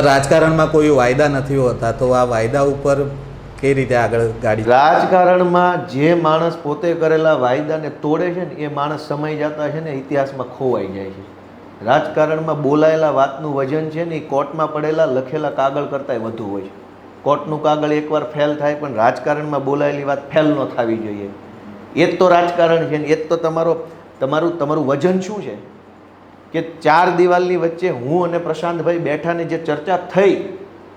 રાજકારણમાં કોઈ વાયદા નથી હોતા, તો આ વાયદા ઉપર કઈ રીતે આગળ ગાડી રાજકારણમાં જે માણસ પોતે કરેલા વાયદાને તોડે છે ને, એ માણસ સમય જતા છે ને, ઇતિહાસમાં ખોવાઈ જાય છે. રાજકારણમાં બોલાયેલા વાતનું વજન છે ને, એ કોર્ટમાં પડેલા લખેલા કાગળ કરતાંય વધુ હોય છે. કોર્ટનું કાગળ એકવાર ફેલ થાય, પણ રાજકારણમાં બોલાયેલી વાત ફેલ ન થવી જોઈએ. એ જ તો રાજકારણ છે ને એ જ તો તમારો, તમારું તમારું વજન શું છે? કે ચાર દિવાલની વચ્ચે હું અને પ્રશાંતભાઈ બેઠાને જે ચર્ચા થઈ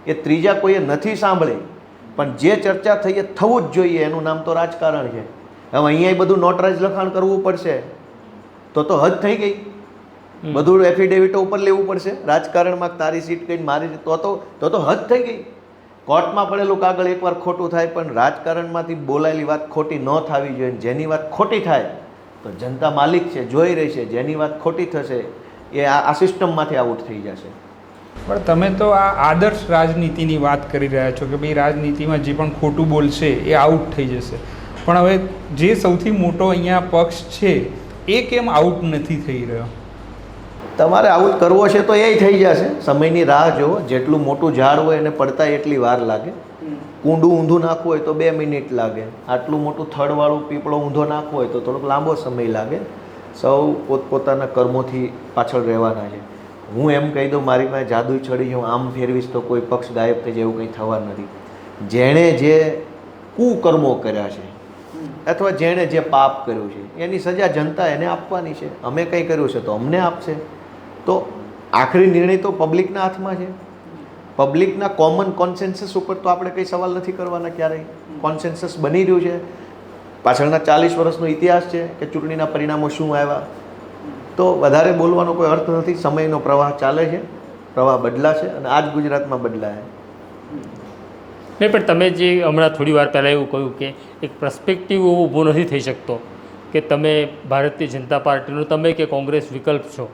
એ ત્રીજા કોઈએ નથી સાંભળી પણ જે ચર્ચા થઈ એ થવું જ જોઈએ એનું નામ તો રાજકારણ છે. હવે અહીંયા બધું નોટરાઇઝ લખાણ કરવું પડશે તો તો હદ થઈ ગઈ. બધું એફિડેવિટો ઉપર લેવું પડશે રાજકારણમાં તારી સીટ કહીને મારી તો તો તો તો હદ થઈ ગઈ. કોર્ટમાં પડેલું કાગળ એકવાર ખોટું થાય પણ રાજકારણમાંથી બોલાયેલી વાત ખોટી ન થવી જોઈએ જેની વાત ખોટી થાય તો જનતા માલિક છે જોઈ રહી છે જેની વાત ખોટી થશે એ આ સિસ્ટમમાંથી આઉટ થઈ જશે. પણ તમે તો આ આદર્શ રાજનીતિની વાત કરી રહ્યા છો કે ભાઈ રાજનીતિમાં જે પણ ખોટું બોલશે એ આઉટ થઈ જશે. પણ હવે જે સૌથી મોટો અહીંયા પક્ષ છે એ કેમ આઉટ નથી થઈ રહ્યો? તમારે આઉટ કરવો છે તો એ થઈ જશે. સમયની રાહ જુઓ. જેટલું મોટું ઝાડ હોય એને પડતા એટલી વાર લાગે. કુંડું ઊંધું નાખવું હોય તો બે મિનિટ લાગે. આટલું મોટું થડવાળું પીપળો ઊંધો નાખવો હોય તો થોડોક લાંબો સમય લાગે. સૌ પોતપોતાના કર્મોથી પાછળ રહેવાના છે. હું એમ કહી દઉં, મારી પાસે જાદુ ચડી હું આમ ફેરવીશ તો કોઈ પક્ષ ગાયબ થઈ જાય એવું કંઈ થવા નથી. જેણે જે કુકર્મો કર્યા છે, અથવા જેણે જે પાપ કર્યું છે, એની સજા જનતા એને આપવાની છે. અમે કંઈ કર્યું છે તો અમને આપશે. તો આખરી નિર્ણય તો પબ્લિકના હાથમાં છે. પબ્લિકના કોમન કોન્સેન્સસ ઉપર તો આપણે કંઈ સવાલ નથી કરવાના ક્યારેય. કોન્સેન્સસ બની રહ્યું છે. પાછળના ચાલીસ વર્ષનો ઇતિહાસ છે કે ચૂંટણીના પરિણામો શું આવ્યા. તો વધારે બોલવાનો કોઈ અર્થ નથી. સમયનો પ્રવાહ ચાલે છે. પ્રવાહ બદલાશે અને આજ ગુજરાતમાં બદલાય. નહીં, પણ તમે જે હમણાં થોડી વાર પહેલાં એવું કહ્યું કે એક પ્રસ્પેક્ટિવ એવો ઊભો નથી થઈ શકતો કે તમે ભારતીય જનતા પાર્ટીનો તમે કે કોંગ્રેસ વિકલ્પ છો.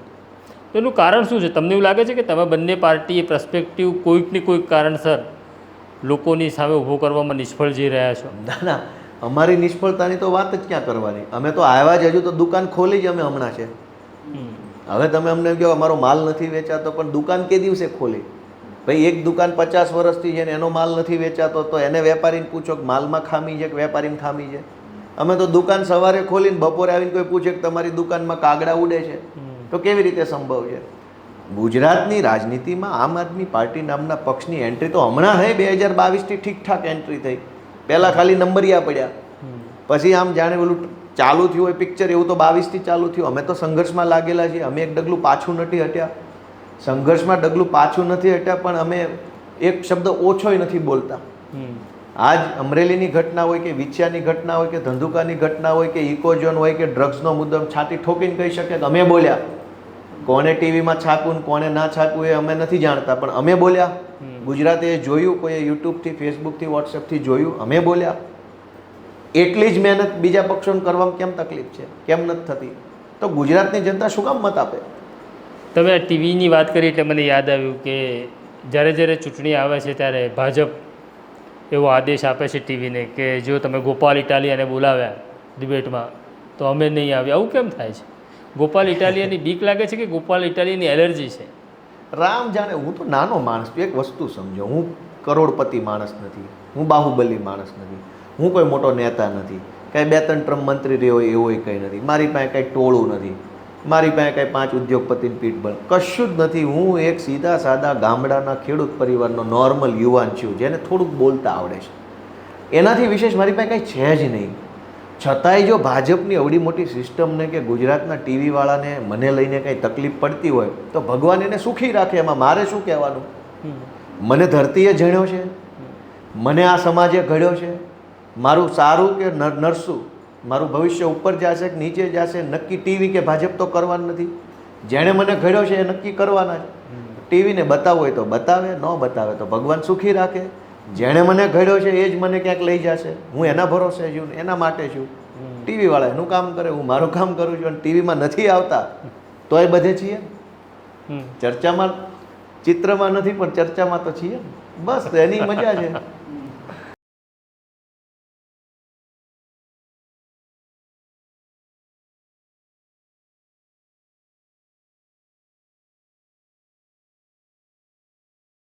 તો એનું કારણ શું છે? તમને એવું લાગે છે કે તમે બંને પાર્ટી પ્રસ્પેક્ટિવ કોઈકને કોઈક ને કોઈક કારણસર લોકોની સામે ઊભો કરવામાં નિષ્ફળ જઈ રહ્યા છો? ના ના. અમારી નિષ્ફળતાની તો વાત જ ક્યાં કરવાની? અમે તો આવ્યા જ હજુ તો દુકાન ખોલી જ અમે હમણાં છે. હવે તમે અમને કહો અમારો માલ નથી વેચાતો. પણ દુકાન કે દિવસે ખોલી? ભાઈ એક દુકાન પચાસ વર્ષથી છે ને એનો માલ નથી વેચાતો તો એને વેપારીને પૂછો કે માલમાં ખામી છે કે વેપારીને ખામી છે? અમે તો દુકાન સવારે ખોલીને બપોરે આવીને કોઈ પૂછે કે તમારી દુકાનમાં કાગડા ઉડે છે? તો કેવી રીતે સંભવ છે? ગુજરાતની રાજનીતિમાં આમ આદમી પાર્ટી નામના પક્ષની એન્ટ્રી તો હમણાં હે બે હજાર બાવીસથી ઠીકઠાક એન્ટ્રી થઈ. પહેલાં ખાલી નંબરિયા પડ્યા. પછી આમ જાણે ઓલું ચાલુ થયું હોય પિક્ચર એવું તો બાવીસથી ચાલુ થયું. અમે તો સંઘર્ષમાં લાગેલા છીએ. અમે એક ડગલું પાછું નથી હટ્યા. સંઘર્ષમાં ડગલું પાછું નથી હટ્યા પણ અમે એક શબ્દ ઓછોય નથી બોલતા. આજ અમરેલીની ઘટના હોય કે વિછિયાની ઘટના હોય કે ધંધુકાની ઘટના હોય કે ઇકોઝોન હોય કે ડ્રગ્સનો મુદ્દો છાતી ઠોકીને કહી શકે કે અમે બોલ્યા. કોને ટીવીમાં છાપવું ને કોને ના છાપવું એ અમે નથી જાણતા પણ અમે બોલ્યા. ગુજરાતે એ જોયું કોઈએ યુટ્યુબથી ફેસબુકથી વોટ્સએપથી જોયું અમે બોલ્યા. એટલી જ મહેનત બીજા પક્ષોને કરવામાં કેમ તકલીફ છે? કેમ નથી થતી? તો ગુજરાતની જનતા શું કામ મત આપે? તમે ટીવીની વાત કરી એટલે મને યાદ આવ્યું કે જ્યારે જ્યારે ચૂંટણી આવે છે ત્યારે ભાજપ એવો આદેશ આપે છે ટીવીને કે જો તમે ગોપાલ ઇટાલિયાને બોલાવ્યા ડિબેટમાં, તો અમે નહીં આવ્યા આવું કેમ થાય છે? ગોપાલ ઇટાલિયાની બીક લાગે છે કે ગોપાલ ઇટાલિયાની એલર્જી છે? રામ જાણે, હું તો નાનો માણસ છું. એક વસ્તુ સમજો, હું કરોડપતિ માણસ નથી. હું બાહુબલી માણસ નથી. હું કોઈ મોટો નેતા નથી. કાંઈ બે ત્રણ ટ્રમ મંત્રી રહ્યો હોય એવું કંઈ નથી. મારી પાસે કાંઈ ટોળું નથી. મારી પાસે કાંઈ પાંચ ઉદ્યોગપતિની પીઠબળ કશું જ નથી. હું એક સીધા સાદા ગામડાના ખેડૂત પરિવારનો નોર્મલ યુવાન છું જેને થોડુંક બોલતા આવડે છે. એનાથી વિશેષ મારી પાસે કાંઈ છે જ નહીં. છતાંય જો ભાજપની અવડી મોટી સિસ્ટમને કે ગુજરાતના ટીવીવાળાને મને લઈને કંઈ તકલીફ પડતી હોય તો ભગવાન એને સુખી રાખે. એમાં મારે શું કહેવાનું? મને ધરતીએ જણ્યો છે. મને આ સમાજે ઘડ્યો છે. મારું સારું કે નરસું મારું ભવિષ્ય ઉપર જશે કે નીચે જશે નક્કી ટીવી કે ભાજપ તો કરવાનું નથી. જેણે મને ઘડ્યો છે એ નક્કી કરવાના છે. ટીવીને બતાવવું હોય તો બતાવે ન બતાવે તો ભગવાન સુખી રાખે. જેણે મને ઘડ્યો છે એ જ મને ક્યાંક લઈ જશે. હું એના ભરોસે છું એના માટે છું. ટીવીવાળા એનું કામ કરે હું મારું કામ કરું છું અને ટીવીમાં નથી આવતા તોય બધે છીએ. ચર્ચામાં ચિત્રમાં નથી પણ ચર્ચામાં તો છીએ. બસ એની મજા છે.